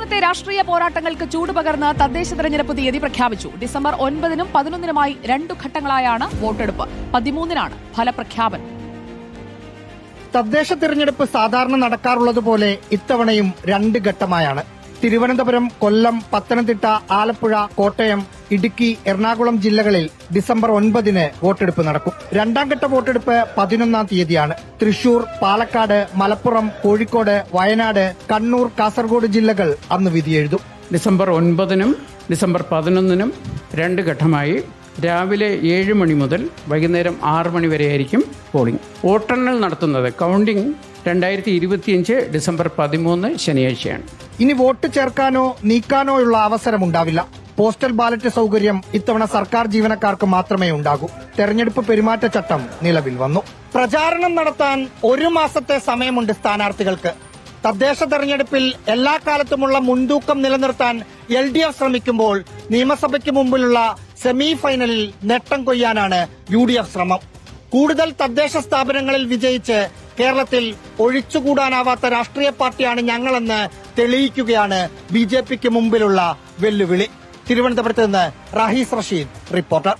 സംസ്ഥാനത്തെ രാഷ്ട്രീയ പോരാട്ടങ്ങൾക്ക് ചൂട് പകർന്ന് തദ്ദേശ തെരഞ്ഞെടുപ്പ് തീയതി പ്രഖ്യാപിച്ചു. ഡിസംബർ ഒൻപതിനും പതിനൊന്നിനുമായി രണ്ടു ഘട്ടങ്ങളായാണ് വോട്ടെടുപ്പ്. പതിമൂന്നിനാണ് ഫലപ്രഖ്യാപനം. തദ്ദേശ തിരഞ്ഞെടുപ്പ് സാധാരണ നടക്കാറുള്ളതുപോലെ ഇത്തവണയും രണ്ട് ഘട്ടമായാണ്. തിരുവനന്തപുരം കൊല്ലം പത്തനംതിട്ട ആലപ്പുഴ കോട്ടയം ഇടുക്കി എറണാകുളം ജില്ലകളിൽ ഡിസംബർ ഒൻപതിന് വോട്ടെടുപ്പ് നടക്കും. രണ്ടാം ഘട്ട വോട്ടെടുപ്പ് പതിനൊന്നാം തീയതിയാണ്. തൃശൂർ പാലക്കാട് മലപ്പുറം കോഴിക്കോട് വയനാട് കണ്ണൂർ കാസർഗോഡ് ജില്ലകൾ അന്ന് വിധിയെഴുതും ഡിസംബർ ഒൻപതിനും ഡിസംബർ പതിനൊന്നിനും രണ്ട് ഘട്ടമായി രാവിലെ ഏഴ് മണി മുതൽ വൈകുന്നേരം ആറ് മണി വരെയായിരിക്കും പോളിംഗ്. വോട്ടെണ്ണൽ നടത്തുന്നത് കൗണ്ടിംഗ് രണ്ടായിരത്തി ഇരുപത്തിയഞ്ച് ഡിസംബർ പതിമൂന്ന് ശനിയാഴ്ചയാണ്. ഇനി വോട്ട് ചേർക്കാനോ നീക്കാനോ ഉള്ള അവസരമുണ്ടാവില്ല പോസ്റ്റൽ ബാലറ്റ് സൗകര്യം ഇത്തവണ സർക്കാർ ജീവനക്കാർക്ക് മാത്രമേ ഉണ്ടാകൂ. തെരഞ്ഞെടുപ്പ് പെരുമാറ്റച്ചട്ടം നിലവിൽ വന്നു. പ്രചാരണം നടത്താൻ ഒരു മാസത്തെ സമയമുണ്ട് സ്ഥാനാർത്ഥികൾക്ക്. തദ്ദേശ തെരഞ്ഞെടുപ്പിൽ എല്ലാ കാലത്തുമുള്ള മുൻതൂക്കം നിലനിർത്താൻ എൽ ഡി എഫ് ശ്രമിക്കുമ്പോൾ നിയമസഭയ്ക്ക് മുമ്പിലുള്ള സെമി ഫൈനലിൽ നേട്ടം കൊയ്യാനാണ് യു ഡി എഫ് ശ്രമം. കൂടുതൽ തദ്ദേശ സ്ഥാപനങ്ങളിൽ വിജയിച്ച് കേരളത്തിൽ ഒഴിച്ചുകൂടാനാവാത്ത രാഷ്ട്രീയ പാർട്ടിയാണ് ഞങ്ങളെന്ന് തെളിയിക്കുകയാണ് ബി ജെ പിക്ക് മുമ്പിലുള്ള വെല്ലുവിളി. തിരുവനന്തപുരത്ത് നിന്ന് റഹീസ് റഷീദ് റിപ്പോർട്ടർ.